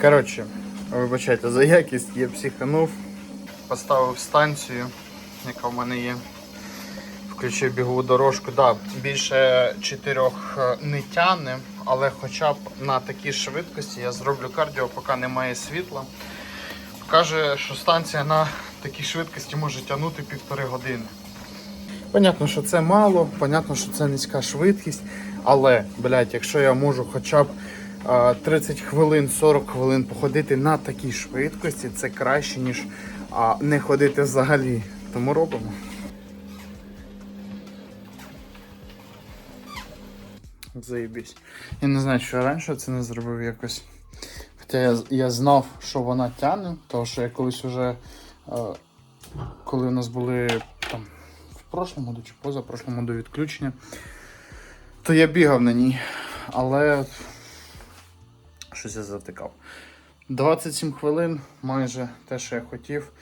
Коротше, вибачайте за якість, я психанув. Поставив станцію, яка в мене є. Включив бігову дорожку. Да, більше чотирьох е, не тяне, але хоча б на такій швидкості я зроблю кардіо, поки немає світла. Каже, що станція на такій швидкості може тягнути півтори години. Понятно, що це мало, понятно, що це низька швидкість, але, блядь, якщо я можу хоча б 30 хвилин, 40 хвилин походити на такій швидкості, це краще, ніж не ходити взагалі. Тому робимо. Заєбісь. Я не знаю, що я раніше це не зробив якось. Хоча я, я знав, що вона тягне, тому що я колись уже, е, коли у нас були там в прошлому году чи позапрошлому до відключення, то я бігав на ній. Але щось я затикав. 27 хвилин, майже те, що я хотів.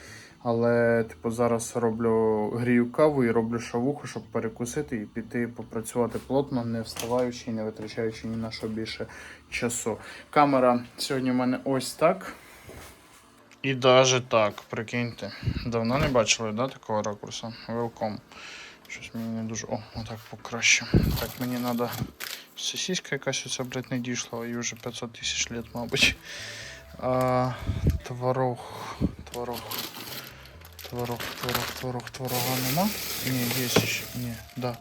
Але типу, зараз роблю грію каву і роблю шавуху, щоб перекусити і піти попрацювати плотно, не вставаючи і не витрачаючи ні на що більше часу. Камера сьогодні в мене ось так. І навіть так, прикиньте. Давно не бачили, да, такого ракурсу? Велком. Щось мені не дуже. О, отак покраще. Так, мені треба. Сосиска якась оця, блядь, не дійшла, їй вже 500 тисяч лет, мабуть. А, творог. Творог. Творог, творог, творог, творога нема. Не, есть еще. Не, да.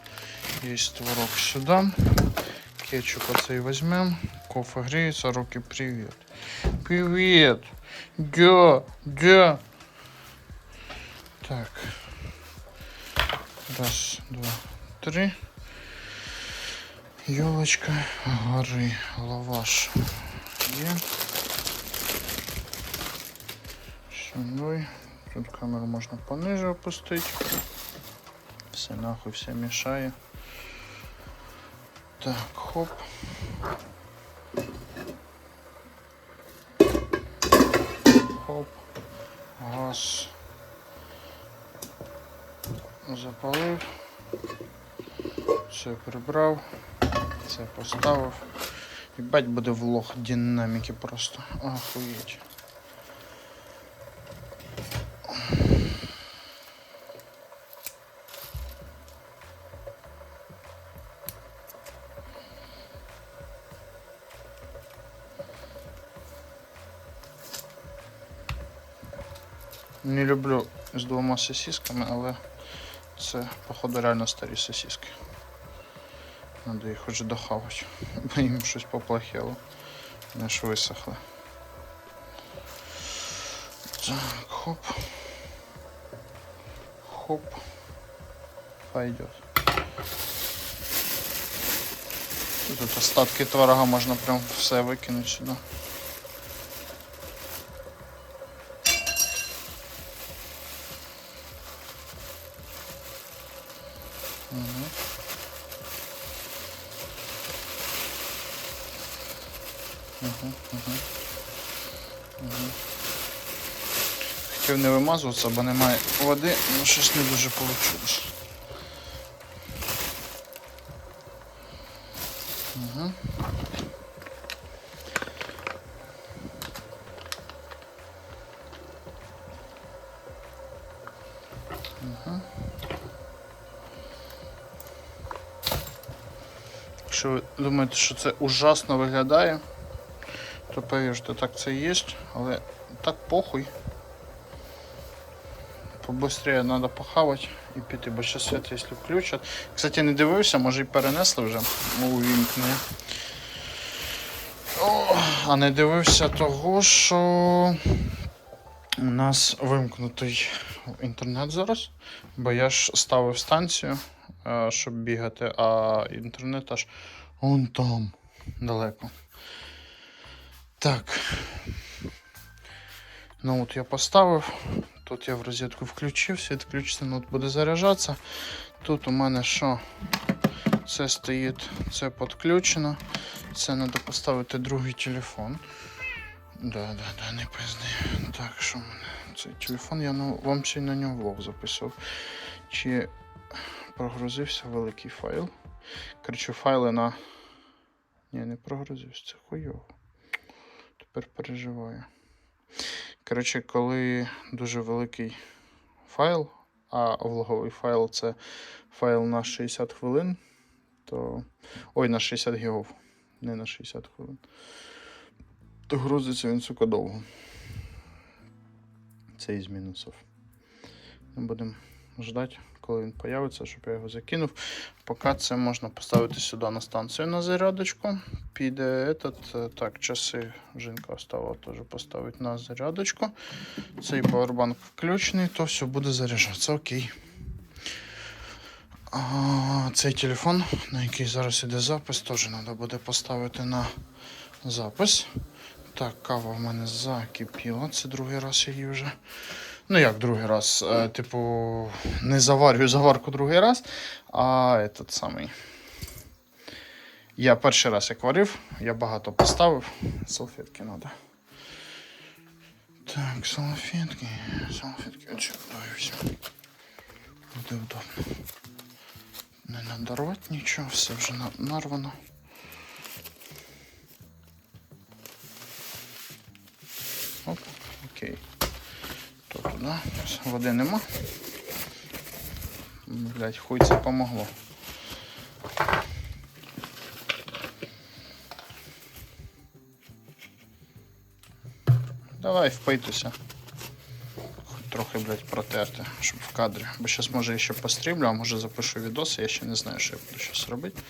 Есть творог сюда. Кетчуп оцей возьмем. Кофе греется, руки привет. Привет. Дя, дя. Так. Раз, два, три. Елочка, горы, лаваш. Є. Сюди. Тут камеру можна пониже опустити. Все нахуй все мішає. Так, хоп. Хоп. Газ. Запалив. Це прибрав. Це поставив. Ебать буде влог динаміки просто. Охуєть. Не люблю з двома сосисками, але це, походу, реально старі сосиски. Надо їх уже дохавати, бо їм щось поплохело. Не ж висохли. Так, хоп. Хоп. Пойдет. Тут остатки творога можна прям все викинути сюди. Мгм. Хотів не вимазуватися, бо немає води, ну щось не дуже вийшло. Якщо ви думаєте, що це ужасно виглядає, то повірте, так це і є, але так похуй. Побыстрее треба похавати і піти, бо ще світ, якщо включать. Кстати, не дивився, може і перенесли вже у вімкнення. А не дивився того, що у нас вимкнутий інтернет зараз, бо я ж ставив станцію, е, щоб бігати, а інтернет аж вон там далеко. Так. Ну от я поставив. Тут я в розетку включив, світ включиться, ноут буде заряджатися. Тут у мене що? Це стоїть, це підключено. Це треба поставити другий телефон. Да, да, да, не пизди. Так, що в мене? Цей телефон я ну, вам ще й на нього влог записував. Чи прогрузився великий файл? Коротше, файли на. Ні, не прогрузився, це хуйово. Тепер переживаю. Коротше, коли дуже великий файл, а влоговий файл це файл на 60 хвилин, то. Ой, на 60 гігов, не на 60 хвилин. То грузиться він, сука, довго. Це із мінусів. Ми будемо ждати, коли він появиться, щоб я його закинув. Поки це можна поставити сюди на станцію на зарядочку. Піде этот, е, так, часи жінка оставила теж поставити на зарядочку. Цей павербанк включений, то все буде заряджатися. Окей. А, цей телефон, на який зараз іде запис, теж треба буде поставити на запис. Так, кава в мене закипіла. Це другий раз я її вже. Ну як другий раз? Е, типу, не заварюю заварку другий раз, а этот самий. Я перший раз як варив, я багато поставив. Салфетки треба. Так, салфетки. Салфетки. Візьму. Буде удобно. Не надорвати нічого, все вже нарвано. Оп, окей. Туди. Води нема. Блять, хуй це помогло. Давай впитуся. Хоч Трохи, блядь, протерти, щоб в кадрі. Бо зараз може ще постріблю, а може запишу відоси, я ще не знаю, що я буду зараз робити.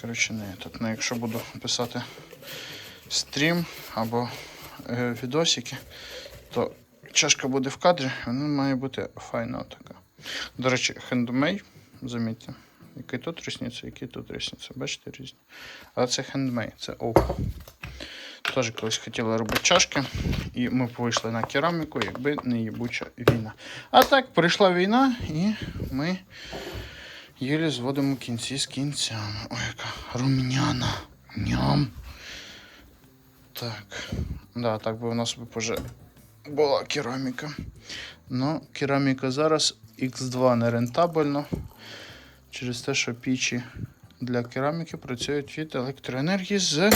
Коротше, не тут. Ну, якщо буду писати стрім або е, відосики, то чашка буде в кадрі, вона має бути файна така. До речі, хендмей, замітьте, який тут різниця, який тут різниця. Бачите різні. Але це хендмей, це око. Теж колись хотіли робити чашки, і ми вийшли на кераміку, якби не їбуча війна. А так, прийшла війна, і ми єлі зводимо кінці з кінцями. Ой, яка рум'яна. Ням. Так. Да, так би у нас вже була кераміка. Ну, кераміка зараз X2 не рентабельно. Через те, що пічі для кераміки працюють від електроенергії з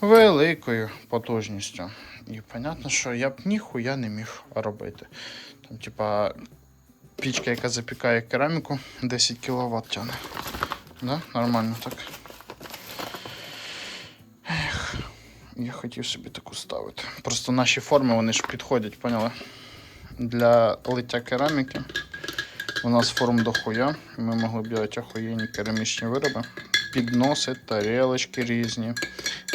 великою потужністю. І понятно, що я б ніхуя не міг робити. Там, типа, пічка, яка запікає кераміку, 10 кВт тягне. Да? Нормально так. Я хотів собі таку ставити. Просто наші форми вони ж підходять, поняли? Для лиття кераміки. У нас форм дохуя. Ми могли б робити охуєнні керамічні вироби. Підноси, тарелочки різні.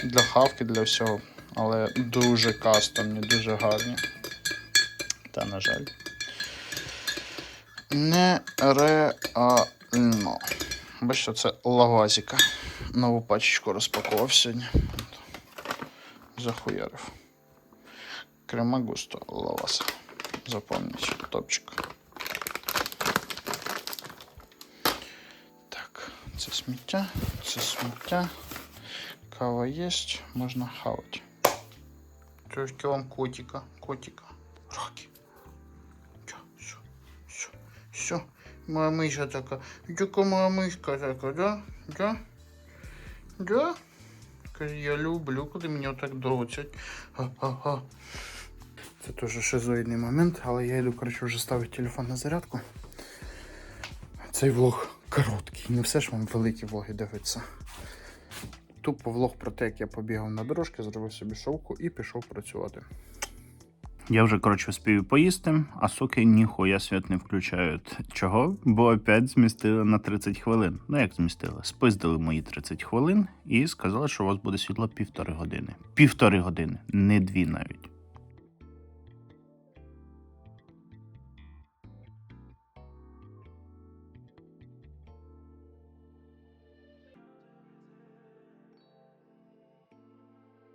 Для хавки, для всього. Але дуже кастомні, дуже гарні. Та, на жаль. Нереально. Бачите, це лавазіка. Нову пачечку розпакував сьогодні. Захуярив. Крема густо лаваса. Запомніть, топчик. Так, це сміття, це сміття. Кава є, можна хавати. Трошки вам котика, котика. Роки. Все, все, все, все. Моя миша така. Яка моя мишка така, да? Да? Да? Каже, я люблю, коли мене так дрочать. Ха-ха-ха. Це теж шизоїдний момент, але я йду, коротше, вже ставити телефон на зарядку. Цей влог короткий, не все ж вам великі влоги дивиться. Тупо влог про те, як я побігав на дорожки, зробив собі шовку і пішов працювати. Я вже, коротше, спію поїсти, а суки ніхуя свят не включають. Чого? Бо опять змістили на 30 хвилин. Ну як змістили? Спиздили мої 30 хвилин і сказали, що у вас буде світло півтори години. Півтори години, не дві навіть.